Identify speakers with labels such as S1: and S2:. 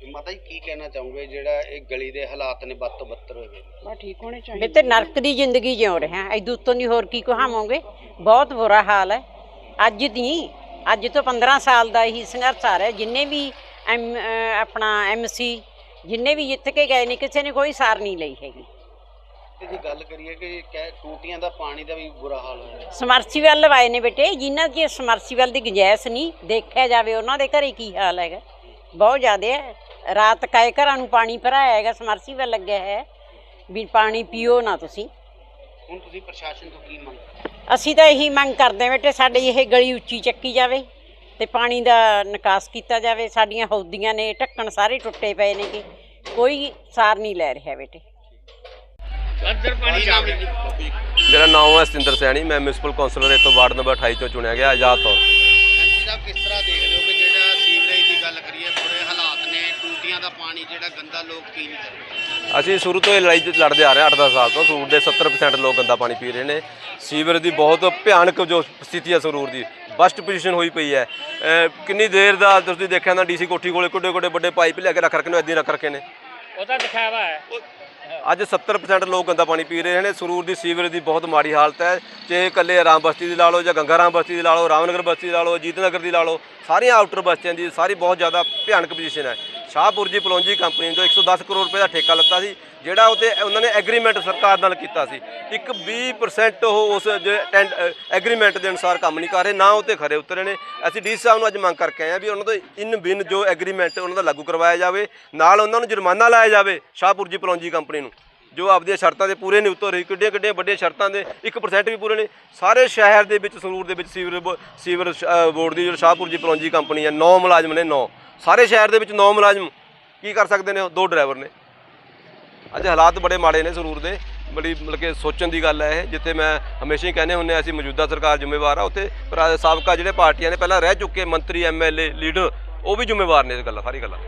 S1: ਮਾਤਾ ਜੀ ਕੀ ਕਹਿਣਾ ਚਾਹੋਗੇ ਜਿਹੜਾ ਇਹ ਗਲੀ ਦੇ ਹਾਲਾਤ ਨੇ ਬੱਤ ਬੱਤਰ ਹੋਏ ਨੇ?
S2: ਵੀ ਤੇ ਨਰਕ ਦੀ ਜ਼ਿੰਦਗੀ ਜਿਉ ਰਹੇ। ਹਾਂ ਐਦੂ ਉੱਤੋਂ ਦੀ ਹੋਰ ਕੀ ਕਹਾਵਾਂਗੇ? ਬਹੁਤ ਬੁਰਾ ਹਾਲ ਹੈ। ਅੱਜ ਦੀ ਅੱਜ ਤੋਂ 15 ਸਾਲ ਦਾ ਇਹੀ ਸੰਘਰਸ਼ ਆ ਰਿਹਾ। ਜਿੰਨੇ ਵੀ ਆਪਣਾ ਐਮਸੀ ਜਿੰਨੇ ਵੀ ਜਿੱਤ ਕੇ ਗਏ ਨੇ ਕਿਸੇ ਨੇ ਕੋਈ ਸਾਰ ਨਹੀਂ ਲਈ ਹੈਗੀ।
S1: ਤੇ ਜੇ ਗੱਲ ਕਰੀਏ ਕਿ ਕਹਿ ਟੂਟੀਆਂ ਦਾ ਪਾਣੀ ਦਾ ਵੀ ਬੁਰਾ ਹਾਲ ਹੋਇਆ।
S2: ਸਮਰਸੀਵਲ ਲਵਾਏ ਨੇ ਬੇਟੇ। ਜਿਨ੍ਹਾਂ ਦੀ ਸਮਰਸੀਵਲ ਦੀ ਗੁੰਜਾਇਸ਼ ਨਹੀਂ ਦੇਖਿਆ ਜਾਵੇ ਉਹਨਾਂ ਦੇ ਘਰੇ ਕੀ ਹਾਲ ਹੈਗਾ? ਬਹੁਤ ਜ਼ਿਆਦਾ ਹੈ। ਰਾਤ ਕਾਏ ਘਰਾਂ ਨੂੰ ਪਾਣੀ ਭਰਾਇਆ ਹੈਗਾ ਸਮਰਸੀਵਲ ਲੱਗਿਆ ਹੈ। ਵੀ ਪਾਣੀ ਪੀਓ ਨਾ ਤੁਸੀਂ।
S1: ਹੁਣ ਤੁਸੀਂ ਪ੍ਰਸ਼ਾਸਨ ਤੋਂ ਕੀ ਮੰਗ
S2: ਅਸੀਂ ਤਾਂ ਇਹੀ ਮੰਗ ਕਰਦੇ ਹਾਂ ਬੇਟੇ ਸਾਡੀ ਇਹ ਗਲੀ ਉੱਚੀ ਚੱਕੀ ਜਾਵੇ ਤੇ ਪਾਣੀ ਦਾ ਨਿਕਾਸ ਕੀਤਾ ਜਾਵੇ। ਸਾਡੀਆਂ ਹੌਦੀਆਂ ਨੇ ਢੱਕਣ ਸਾਰੇ ਟੁੱਟੇ ਪਏ ਨੇ ਕਿ ਕੋਈ ਸਾਰ ਨਹੀਂ ਲੈ ਰਿਹਾ ਬੇਟੇ।
S1: ਪਾਣੀ
S3: ਮੇਰਾ ਨਾਮ ਹੈ ਸਤਿੰਦਰ ਸੈਣੀ ਮੈਂ ਮਿਊਨਿਸਪਲ ਕੌਂਸਲਰ ਇੱਥੋਂ ਵਾਰਡ ਨੰਬਰ 28 ਤੋਂ ਚੁਣਿਆ ਗਿਆ ਆਜ਼ਾਦ ਤੌਰ ਤੇ।
S1: ਸਾਹਿਬ ਕਿਸ ਤਰ੍ਹਾਂ ਦੇਖਦੇ ਹੋ ਜਿਹੜਾ ਗੰਦਾ ਲੋਕ ਪੀ ਨਹੀਂ ਸਕਦੇ।
S3: ਅਸੀਂ ਸ਼ੁਰੂ ਤੋਂ ਇਹ ਲੜਾਈ ਲੜਦੇ ਆ ਰਹੇ ਹਾਂ 8-10 ਸਾਲ ਤੋਂ। ਸਰੂਰ ਦੇ 70% ਲੋਕ ਗੰਦਾ ਪਾਣੀ ਪੀ ਰਹੇ ਨੇ। ਸੀਵਰ ਦੀ ਬਹੁਤ ਭਿਆਨਕ ਜੋ ਸਥਿਤੀ ਹੈ ਸਰੂਰ ਦੀ ਬਸਟ ਪੋਜੀਸ਼ਨ ਹੋਈ ਪਈ ਹੈ। ਕਿੰਨੀ ਦੇਰ ਦਾ ਤੁਸੀਂ ਦੇਖਿਆ ਨਾ ਡੀਸੀ ਕੋਠੀ ਕੋਲੇ ਕੋਡੇ ਕੋਡੇ ਵੱਡੇ ਪਾਈਪ ਲਿਆ ਕੇ ਰੱਖ ਰੱਖੇ ਨੇ ਹੀ ਰੱਖ ਰੱਖੇ ਨੇ।
S4: ਉਹਦਾ ਦਿਖਾਵਾ ਹੈ।
S3: ਅੱਜ 70% ਲੋਕ ਗੰਦਾ ਪਾਣੀ ਪੀ ਰਹੇ ਨੇ। ਸਰੂਰ ਦੀ ਸੀਵਰ ਦੀ ਬਹੁਤ ਮਾੜੀ ਹਾਲਤ ਹੈ। ਚਾਹੇ ਇਕੱਲੇ ਆਰਾਮ ਬਸਤੀ ਦੀ ਲਾ ਲਓ ਜਾਂ ਗੰਗਾ ਰਾਮ ਬਸਤੀ ਦੀ ਲਾ ਲਓ ਰਾਮਨਗਰ ਬਸਤੀ ਦੀ ਲਾ ਲਓ ਜੀਤ ਨਗਰ ਦੀ ਲਾ ਲਓ ਸਾਰੀਆਂ ਆਊਟਰ ਬਸਤੀਆਂ ਦੀ ਸਾਰੀ ਬਹੁਤ ਜ਼ਿਆਦਾ ਭਿਆਨਕ ਪੋਜੀਸ਼ਨ ਹੈ। ਸ਼ਾਹਪੁਰਜੀ ਪਲੌਂਜੀ ਕੰਪਨੀ ਨੇ ਜੋ 110 ਕਰੋੜ ਰੁਪਏ ਦਾ ਠੇਕਾ ਲੱਤਾ ਸੀ, ਜਿਹੜਾ ਉਹਤੇ ਉਹਨਾਂ ਨੇ ਐਗਰੀਮੈਂਟ ਸਰਕਾਰ ਨਾਲ ਕੀਤਾ ਸੀ। ਇੱਕ 20% ਉਹ ਉਸ ਐਗਰੀਮੈਂਟ ਦੇ ਅਨੁਸਾਰ ਕੰਮ ਨਹੀਂ ਕਰ ਰਹੇ, ਨਾ ਉਹਤੇ ਖਰੇ ਉਤਰੇ ਨੇ। ਅਸੀਂ ਡੀ ਸਾਹਿਬ ਨੂੰ ਅੱਜ ਮੰਗ ਕਰਕੇ ਆਏ ਆ ਵੀ ਉਹਨਾਂ ਤੋਂ ਇਨ ਬਿਨ ਜੋ ਐਗਰੀਮੈਂਟ ਉਹਨਾਂ ਦਾ ਲਾਗੂ ਕਰਵਾਇਆ ਜਾਵੇ, ਨਾਲ ਉਹਨਾਂ ਨੂੰ ਜੁਰਮਾਨਾ ਲਾਇਆ ਜਾਵੇ ਸ਼ਾਹਪੁਰਜੀ ਪਲੌਂਜੀ ਕੰਪਨੀ ਨੂੰ। ਜੋ ਆਪਦੀਆਂ ਸ਼ਰਤਾਂ ਦੇ ਪੂਰੇ ਨਹੀਂ ਉਤਰ ਰਹੀ ਕਿੱਡੀਆਂ ਕਿੱਡੀਆਂ ਵੱਡੀਆਂ ਸ਼ਰਤਾਂ ਦੇ 1% ਵੀ ਪੂਰੇ ਨਹੀਂ ਸਾਰੇ ਸ਼ਹਿਰ ਦੇ ਵਿੱਚ, ਸੰਗਰੂਰ ਦੇ ਵਿੱਚ ਸੀਵਰ ਬ- ਸੀਵਰ ਸ਼- ਬੋਰਡ ਦੀ ਜੋ ਸ਼ਾਹਪੁਰ ਜੀ ਪਲੌਂਜੀ ਕੰਪਨੀ ਹੈ 9 ਮੁਲਾਜ਼ਮ ਨੇ 9 ਸਾਰੇ ਸ਼ਹਿਰ ਦੇ ਵਿੱਚ 9 ਮੁਲਾਜ਼ਮ ਕੀ ਕਰ ਸਕਦੇ ਨੇ ਉਹ? ਦੋ ਡਰਾਈਵਰ ਨੇ। ਅੱਜ ਹਾਲਾਤ ਬੜੇ ਮਾੜੇ ਨੇ ਸੰਗਰੂਰ ਦੇ। ਬੜੀ ਮਤਲਬ ਕਿ ਸੋਚਣ ਦੀ ਗੱਲ ਹੈ ਇਹ, ਜਿੱਥੇ ਮੈਂ ਹਮੇਸ਼ਾ ਹੀ ਕਹਿੰਦੇ ਹੁੰਦੇ ਹਾਂ, ਅਸੀਂ ਮੌਜੂਦਾ ਸਰਕਾਰ ਜ਼ਿੰਮੇਵਾਰ ਆ, ਉੱਥੇ ਪਰ ਸਾਬਕਾ ਜਿਹੜੇ ਪਾਰਟੀਆਂ ਨੇ, ਪਹਿਲਾਂ ਰਹਿ ਚੁੱਕੇ ਮੰਤਰੀ ਐਮਐਲਏ ਲੀਡਰ, ਉਹ ਵੀ ਜ਼ਿੰਮੇਵਾਰ ਨੇ ਇਸ ਗੱਲਾਂ, ਸਾਰੀ ਗੱਲਾਂ।